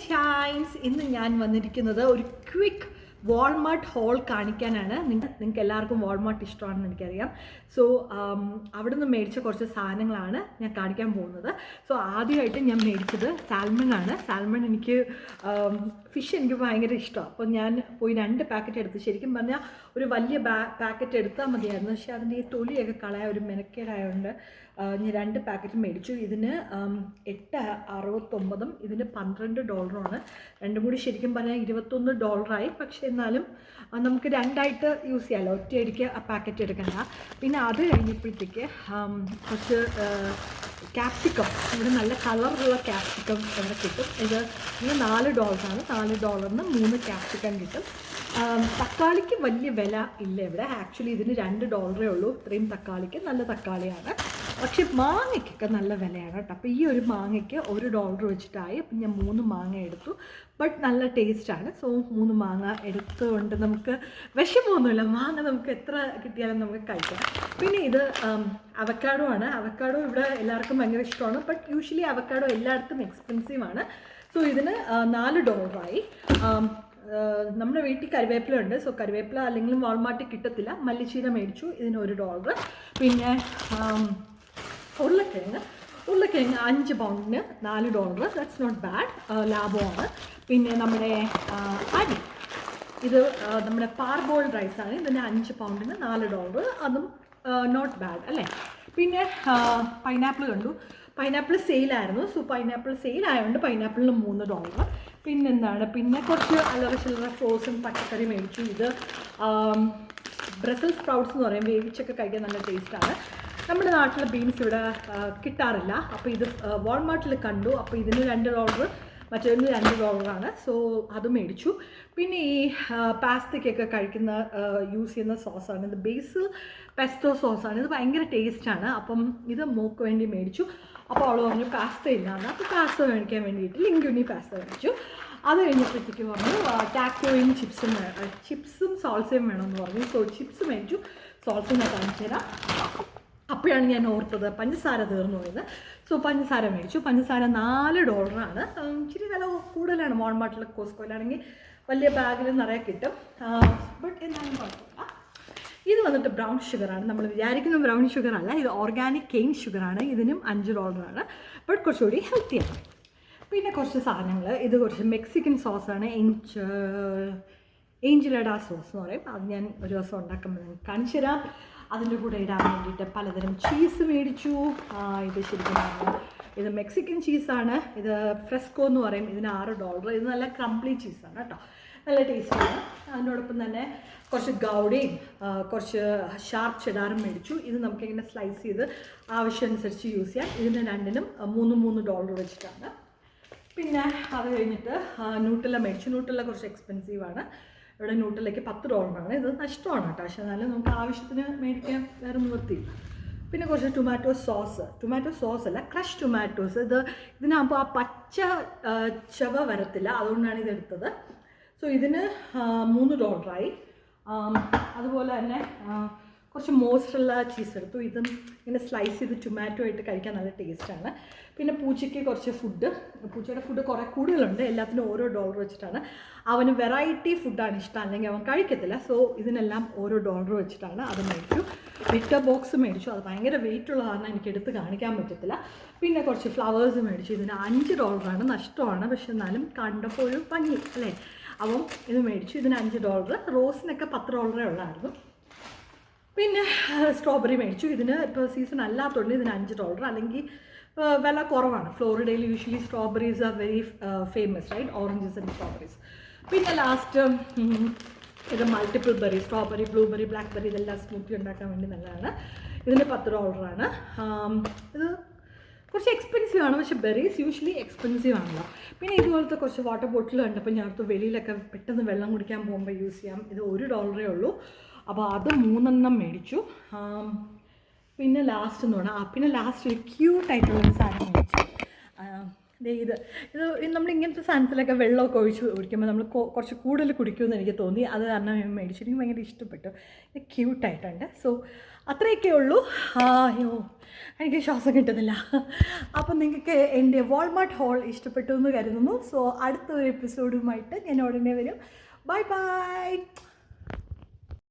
സൺഷൈൻസ് ഇന്ന് ഞാൻ വന്നിരിക്കുന്നത് ഒരു ക്വിക്ക് വാൾമാർട്ട് ഹോൾ കാണിക്കാനാണ്. നിങ്ങൾ നിങ്ങൾക്ക് എല്ലാവർക്കും വാൾമാർട്ട് ഇഷ്ടമാണെന്ന് എനിക്കറിയാം. സോ അവിടെ നിന്ന് മേടിച്ച കുറച്ച് സാധനങ്ങളാണ് ഞാൻ കാണിക്കാൻ പോകുന്നത്. സോ ആദ്യമായിട്ട് ഞാൻ മേടിച്ചത് സാൽമൺ ആണ്. സാൽമൺ എനിക്ക് ഫിഷ് എനിക്ക് ഭയങ്കര ഇഷ്ടമാണ് അപ്പോൾ ഞാൻ പോയി രണ്ട് പാക്കറ്റ് എടുത്ത് ശരിക്കും പറഞ്ഞാൽ ഒരു വലിയ ബാ പാക്കറ്റ് എടുത്താൽ മതിയായിരുന്നു. പക്ഷേ അതിന്റെ ഈ തൊലിയൊക്കെ കളയാൻ ഒരു മെനക്കേടായതുകൊണ്ട് ഞാൻ രണ്ട് പാക്കറ്റ് മേടിച്ചു. ഇതിന് എട്ട് അറുപത്തൊമ്പതും ഇതിന് പന്ത്രണ്ട് ഡോളറുമാണ് രണ്ടും കൂടി ശരിക്കും പറഞ്ഞാൽ ഇരുപത്തൊന്ന് ഡോളറായി പക്ഷേ എന്നാലും നമുക്ക് രണ്ടായിട്ട് യൂസ് ചെയ്യാമല്ലോ ഒറ്റയടിക്ക് ആ പാക്കറ്റ് എടുക്കണ്ട. പിന്നെ അത് കഴിഞ്ഞപ്പോഴത്തേക്ക് കുറച്ച് ക്യാപ്സിക്കം ഇവിടെ നല്ല കളറുള്ള ക്യാപ്സിക്കം ഇവിടെ കിട്ടും. ഇത് ഇന്ന് നാല് ഡോളറാണ് നാല് ഡോളറിന് മൂന്ന് ക്യാപ്സിക്കം കിട്ടും. തക്കാളിക്ക് വലിയ വില ഇല്ല ഇവിടെ. ആക്ച്വലി ഇതിന് രണ്ട് ഡോളറേ ഉള്ളൂ. ഇത്രയും തക്കാളിക്ക് നല്ല തക്കാളിയാണ്. പക്ഷെ മാങ്ങയ്ക്കൊക്കെ നല്ല വിലയാണ് കേട്ടോ. അപ്പോൾ ഈ ഒരു മാങ്ങയ്ക്ക് ഒരു ഡോളർ വെച്ചിട്ടായി. അപ്പം ഞാൻ മൂന്ന് മാങ്ങ എടുത്തു. ബട്ട് നല്ല ടേസ്റ്റാണ്. സോ മൂന്ന് മാങ്ങ എടുത്തുകൊണ്ട് നമുക്ക് വിഷമമൊന്നുമില്ല മാങ്ങ നമുക്ക് എത്ര കിട്ടിയാലും നമുക്ക് കഴിക്കാം. പിന്നെ ഇത് അവക്കാഡോ ആണ്. അവക്കാഡോ ഇവിടെ എല്ലാവർക്കും ഭയങ്കര ഇഷ്ടമാണ്. ബട്ട് യൂഷ്വലി അവക്കാഡോ എല്ലായിടത്തും എക്സ്പെൻസീവ് ആണ്. സോ ഇതിന് നാല് ഡോളറായി. നമ്മുടെ വീട്ടിൽ കറിവേപ്പില ഉണ്ട്. സോ കറിവേപ്പില അല്ലെങ്കിൽ വാൾമാർട്ടിൽ കിട്ടത്തില്ല. മല്ലിച്ചീര മേടിച്ചു. ഇതിന് ഒരു ഡോളർ. പിന്നെ ഉരുളക്കിഴങ്ങ്. ഉരുളക്കിഴങ്ങ് അഞ്ച് പൗണ്ടിന് നാല് ഡോളർ ദാറ്റ്സ് നോട്ട് ബാഡ് ലാഭമാണ്. പിന്നെ നമ്മുടെ അരി. ഇത് നമ്മുടെ പാർബോൾ റൈസാണ് ഇതിന് അഞ്ച് പൗണ്ടിന് നാല് ഡോളർ അതും നോട്ട് ബാഡ് അല്ലേ? പിന്നെ പൈനാപ്പിൾ കണ്ടു. പൈനാപ്പിൾ സെയിലായിരുന്നു സോ പൈനാപ്പിൾ സെയിലായതുകൊണ്ട് പൈനാപ്പിളിന് മൂന്ന് ഡോളർ പിന്നെന്താണ്? പിന്നെ കുറച്ച് അലറ ചില്ലറ ഫ്രോസും പച്ചക്കറി മേടിച്ചു. ഇത് ബ്രസൽ സ്പ്രൗട്ട്സ് എന്ന് പറയും. വേവിച്ചൊക്കെ കഴിക്കാൻ നല്ല ടേസ്റ്റാണ് നമ്മുടെ നാട്ടിലെ ബീൻസ് ഇവിടെ കിട്ടാറില്ല. അപ്പോൾ ഇത് വാൾമാർട്ടിൽ കണ്ടു. അപ്പോൾ ഇതിന് രണ്ട് ഡോളർ മറ്റൊന്ന് രണ്ട് ഡോളറാണ് സോ അത് മേടിച്ചു. പിന്നെ ഈ പാസ്തയ്ക്കൊക്കെ കഴിക്കുന്ന യൂസ് ചെയ്യുന്ന സോസാണ് ഇത് ബേസിൽ പെസ്റ്റോ സോസാണ് ഇത് ഭയങ്കര ടേസ്റ്റാണ് അപ്പം ഇത് മോക്ക് വേണ്ടി മേടിച്ചു. അപ്പോൾ അവൾ പറഞ്ഞു പാസ്ത ഇല്ലാന്ന് അപ്പോൾ പാസ്ത മേടിക്കാൻ വേണ്ടിയിട്ട് ലിങ്കുനി പാസ്ത മേടിച്ചു. അത് കഴിഞ്ഞപ്പോഴത്തേക്ക് പറഞ്ഞു ടാക്കോയും ചിപ്സും ചിപ്സും സോൾസയും വേണമെന്ന് പറഞ്ഞു. സോ ചിപ്സ് മേടിച്ചു. സോൾസും ഞാൻ കാണിച്ചു തരാം അപ്പോഴാണ് ഞാൻ ഓർത്തത് പഞ്ചസാര തീർന്നു പോയത് സോ പഞ്ചസാര മേടിച്ചു. പഞ്ചസാര നാല് ഡോളറാണ് ഇച്ചിരി വില കൂടുതലാണ്. മോൾമാർട്ടിലെ കോസ്കോയിലാണെങ്കിൽ വലിയ ബാഗിൽ നിറയെ കിട്ടും. ബട്ട് എന്നാലും കുഴപ്പമില്ല. ഇത് വന്നിട്ട് ബ്രൗൺ ഷുഗറാണ് നമ്മൾ വിചാരിക്കുന്ന ബ്രൗൺ ഷുഗർ അല്ല. ഇത് ഓർഗാനിക് കെയിൻ ഷുഗറാണ് ഇതിനും അഞ്ച് ഡോളറാണ് ബട്ട് കുറച്ചുകൂടി ഹെൽത്തിയാണ് പിന്നെ കുറച്ച് സാധനങ്ങൾ. ഇത് കുറച്ച് മെക്സിക്കൻ സോസാണ് എഞ്ച് ഏഞ്ചലഡ സോസ് എന്ന് പറയും. അത് ഞാൻ ഒരു ദിവസം ഉണ്ടാക്കുമ്പോൾ കാണിച്ചു തരാം അതിന്റെ കൂടെ ഇടാൻ വേണ്ടിയിട്ട് പലതരം ചീസ് മേടിച്ചു. ആ, ഇത് ശരിക്കും ഇത് മെക്സിക്കൻ ചീസാണ് ഇത് ഫ്രെസ്കോ എന്ന് പറയും. ഇതിന് ആറ് ഡോളർ ഇത് നല്ല ക്രംപ്ലി ചീസാണ് കേട്ടോ. നല്ല ടേസ്റ്റാണ് അതിനോടൊപ്പം തന്നെ കുറച്ച് ഗൗഡയും കുറച്ച് ഷാർപ്പ് ചെടാറും മേടിച്ചു. ഇത് നമുക്ക് നമുക്കിങ്ങനെ സ്ലൈസ് ചെയ്ത് ആവശ്യമനുസരിച്ച് യൂസ് ചെയ്യാം. ഇതിന് രണ്ടിനും മൂന്ന് മൂന്ന് ഡോളർ വെച്ചിട്ടാണ്. പിന്നെ അത് കഴിഞ്ഞിട്ട് നൂട്ടില മേടിച്ചു. നൂട്ടില കുറച്ച് എക്സ്പെൻസീവ് ആണ്. ഇവിടെ ന്യൂട്രലയ്ക്ക് പത്ത് ഡോളറാണ് ഇത് നഷ്ടമാണ് കേട്ടോ. പക്ഷേ എന്നാലും നമുക്ക് ആവശ്യത്തിന് മേടിക്കാൻ വേറെ നിവൃത്തിയില്ല. പിന്നെ കുറച്ച് ടൊമാറ്റോ സോസ് ടൊമാറ്റോ സോസ് അല്ല ക്രഷ് ടൊമാറ്റോസ് ഇത് ഇതിനാകുമ്പോൾ ആ പച്ച ചവ വരത്തില്ല. അതുകൊണ്ടാണ് ഇതെടുത്തത് സോ ഇതിന് മൂന്ന് ഡോളറായി അതുപോലെ തന്നെ കുറച്ച് മോസറല്ല ചീസ് എടുത്തു. ഇതും ഇങ്ങനെ സ്ലൈസ് ചെയ്ത് ടൊമാറ്റോ ആയിട്ട് കഴിക്കാൻ നല്ല ടേസ്റ്റാണ് പിന്നെ പൂച്ചയ്ക്ക് കുറച്ച് ഫുഡ് പൂച്ചയുടെ ഫുഡ് കുറേ കൂടുതലുണ്ട്. എല്ലാത്തിനും ഓരോ ഡോളർ വെച്ചിട്ടാണ്. അവന് വെറൈറ്റി ഫുഡാണ് ഇഷ്ടം. അല്ലെങ്കിൽ അവൻ കഴിക്കത്തില്ല. സോ ഇതിനെല്ലാം ഓരോ ഡോളർ വെച്ചിട്ടാണ് അത് മേടിച്ചു. വിറ്റ ബോക്സ് മേടിച്ചു. അത് ഭയങ്കര വെയിറ്റ് ഉള്ള കാരണം എനിക്ക് എടുത്ത് കാണിക്കാൻ പറ്റത്തില്ല. പിന്നെ കുറച്ച് ഫ്ലവേഴ്സ് മേടിച്ചു. ഇതിന് അഞ്ച് ഡോളറാണ് നഷ്ടമാണ്. പക്ഷെ എന്നാലും കണ്ടപ്പോൾ ഒരു ഭംഗി അല്ലേ? അപ്പം ഇത് മേടിച്ചു. ഇതിന് അഞ്ച് ഡോളർ റോസിനൊക്കെ പത്ത് ഡോളറേ ഉള്ളായിരുന്നു. പിന്നെ സ്ട്രോബെറി മേടിച്ചു. ഇതിന് ഇപ്പോൾ സീസൺ അല്ലാത്തതുകൊണ്ട് ഇതിന് അഞ്ച് ഡോളർ അല്ലെങ്കിൽ വില കുറവാണ്. ഫ്ലോറിഡയിൽ usually strawberries are very famous right oranges and strawberries പിന്നെ ലാസ്റ്റ് ഇത് multiple berry strawberry blueberry blackberry ഇതെല്ലാം സ്മൂത്തി ഉണ്ടാക്കാൻ വേണ്ടി നല്ലതാണ്. ഇതിന് പത്ത് ഡോളറാണ് ഇത് കുറച്ച് എക്സ്പെൻസീവ് ആണ്. പക്ഷേ ബെറീസ് യൂഷ്വലി എക്സ്പെൻസീവ് ആണല്ലോ. പിന്നെ ഇതുപോലത്തെ കുറച്ച് വാട്ടർ ബോട്ടിൽ കണ്ടപ്പോൾ ഞാൻ വെളിയിലൊക്കെ പെട്ടെന്ന് വെള്ളം കുടിക്കാൻ പോകുമ്പോൾ യൂസ് ചെയ്യാം. ഇത് ഒരു ഡോളറേ ഉള്ളൂ. അപ്പോൾ അത് മൂന്നെണ്ണം മേടിച്ചു. പിന്നെ ലാസ്റ്റ് എന്ന് പറഞ്ഞാൽ പിന്നെ ലാസ്റ്റ് ഒരു ക്യൂട്ടായിട്ടുള്ളൊരു സാധനം മേടിച്ചു. ഇത്. ഇത് നമ്മൾ ഇങ്ങനത്തെ സാധനത്തിലൊക്കെ വെള്ളമൊക്കെ ഒഴിച്ച് കുടിക്കുമ്പോൾ നമ്മൾ കുറച്ച് കൂടുതൽ കുടിക്കുമെന്ന് എനിക്ക് തോന്നി. അത് കാരണം ഞാൻ മേടിച്ചു. എനിക്ക് ഭയങ്കര ഇഷ്ടപ്പെട്ടു. ഇത് ക്യൂട്ടായിട്ടുണ്ട് സോ അത്രയൊക്കെ ഉള്ളൂ. അയ്യോ എനിക്ക് ശ്വാസം കിട്ടുന്നില്ല. അപ്പം നിങ്ങൾക്ക് എന്റെ വാൾമാർട്ട് ഹോൾ ഇഷ്ടപ്പെട്ടു എന്ന് കരുതുന്നു. സോ അടുത്ത ഒരു എപ്പിസോഡുമായിട്ട് ഞാൻ ഉടനെ വരും. Bye bye